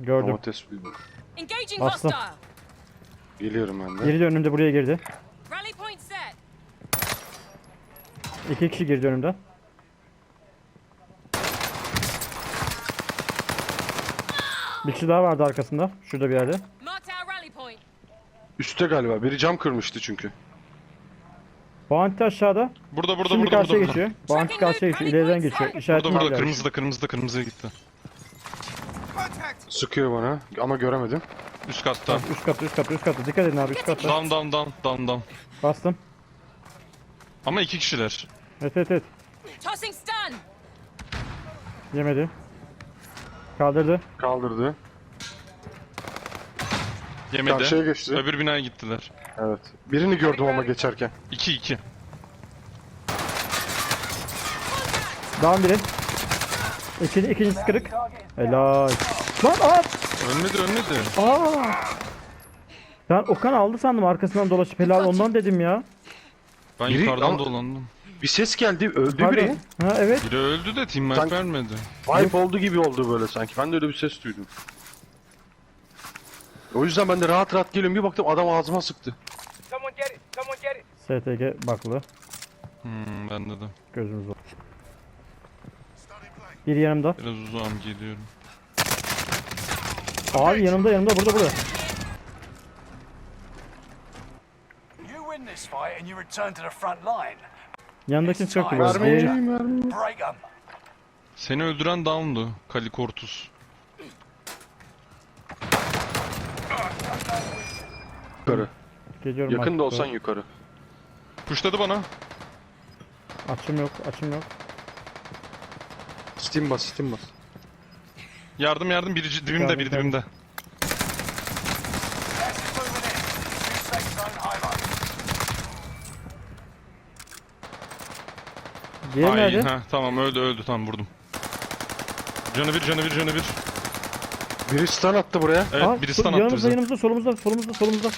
Gördüm. Domates. Engaging Bastım. hostile. Geliyorum ben de. Girdi önümde buraya girdi. Rally point set. İki kişi girdi önümden. Bir kişi daha vardı arkasında. Şurada bir yerde. Marked our rally point. Üstte galiba. Biri cam kırmıştı çünkü. Bounty aşağıda. Burada burada Şimdi burada karşıya burada. geçiyor. Bounty karşıya geçiyor. İleriden geçiyor. Burada İşaretini burada alıyor. kırmızıda kırmızıda kırmızıya gitti. Sıkıyor bana ama göremedim. Üst katta. Üst katı üst katı üst katı. Dikkat edin abi üst katta. Down down down down down. Bastım. Ama iki kişiler. Evet evet evet. Tossing stun. Yemedi. Kaldırdı. Kaldırdı. Yemedi. Karşıya geçti. Öbür binaya gittiler. Evet. Birini gördüm ama geçerken. 2 2. Down biri. İkinci, ikincisi kırık. Helal. Lan aa! Ölmedi ölmedi. Aa! Ben Okan aldı sandım arkasından dolaşıp helal ondan dedim ya. Ben Biri- yukarıdan ama- dolandım. Bir ses geldi. Öldü Pardon. biri. Ha evet. Biri öldü de team Sanki- map vermedi. Vibe oldu gibi oldu böyle sanki. Ben de öyle bir ses duydum. O yüzden ben de rahat rahat geliyorum. Bir baktım adam ağzıma sıktı. Someone get it. Someone get it. STG baklı. Hmm, bende de. Gözümüz var. Bir yanımda. Biraz uzağım geliyorum. Abi yanımda yanımda burada burada. Yanındakini mermi. Break them. Seni öldüren down'du. Kalikortus. Yukarı. Geliyorum Yakında artık. olsan yukarı. Pushladı bana. Açım yok açım yok. Steam bas, Steam bas. Yardım yardım biri dibimde biri dibimde. Diğeri Ay, nerede? ha, tamam öldü öldü tamam vurdum. Canı bir canı bir canı bir. Biri stun attı buraya. Evet Aa, biri stun attı yanımızda bize. yanımızda solumuzda solumuzda solumuzda.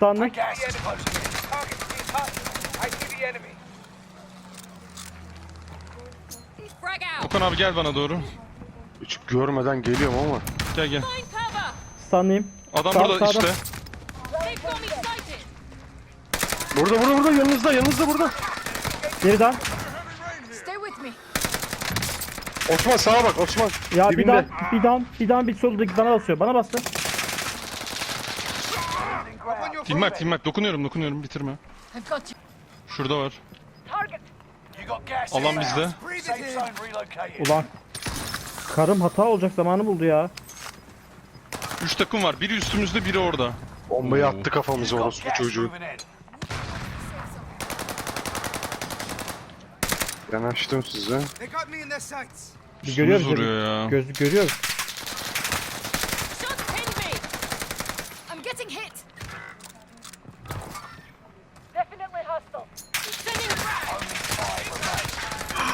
Tossing Okan abi gel bana doğru. Hiç görmeden geliyorum ama. Gel gel. Stunlayayım. Adam Sağ- burada sağda. işte. Burada burada burada yanınızda yanınızda burada. Geri daha. Stay with me. Osman sağa bak Osman. Ya bir Dibinde. daha bir daha bir daha bir soldaki bana basıyor. Bana bastı. Team map dokunuyorum dokunuyorum bitirme. I've got you. Şurada var. Gas Alan bizde. Ulan. Karım hata olacak zamanı buldu ya. 3 takım var. Biri üstümüzde biri orada. Bombayı Oo. attı kafamıza orospu çocuğu. in. Yanaştım size. Bir Üstümüz görüyoruz. vuruyor ya. Göz görüyoruz.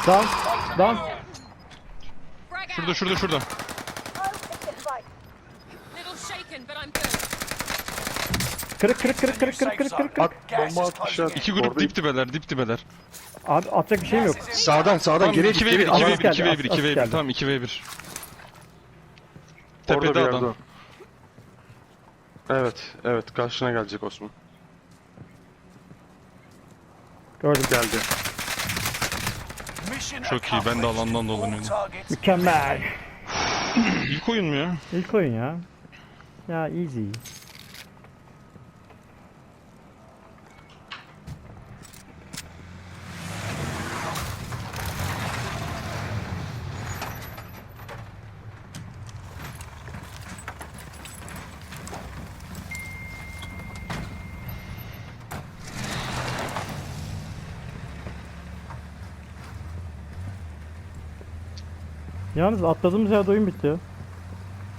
Frag out. Şurada şurada şurada. Little shaken, but I'm good. Kırık kırık kırık kırık kırık kırık kırık. kırık. At bomba atmışlar. İki grup dip dibeler dip dibeler. Abi atacak bir şeyim yok. Sağdan sağdan Tamam geri 2 git v 1 geri. 2 Alan v 1 geldi, 2 v 1 as- 2 v 1 geldi. tamam 2 v 1. Orada bir Tepede yerde adam. Evet evet karşına gelecek Osman. Gördüm. Geldi. Çok iyi, ben de alandan dolanıyorum. Mükemmel. İlk oyun mu ya? İlk oyun ya. Ya easy. Yalnız atladığımız yerde oyun bitti ya.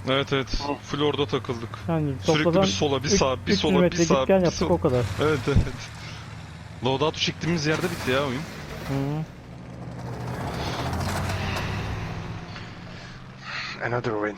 Evet evet. Full orada takıldık. Yani Sürekli bir sola, bir üç- sağa, bir üç sola, kilometre bir sağa, git gel bir yaptık sola. o kadar. Evet evet. Loadout'u çektiğimiz yerde bitti ya oyun. Hı. Another win.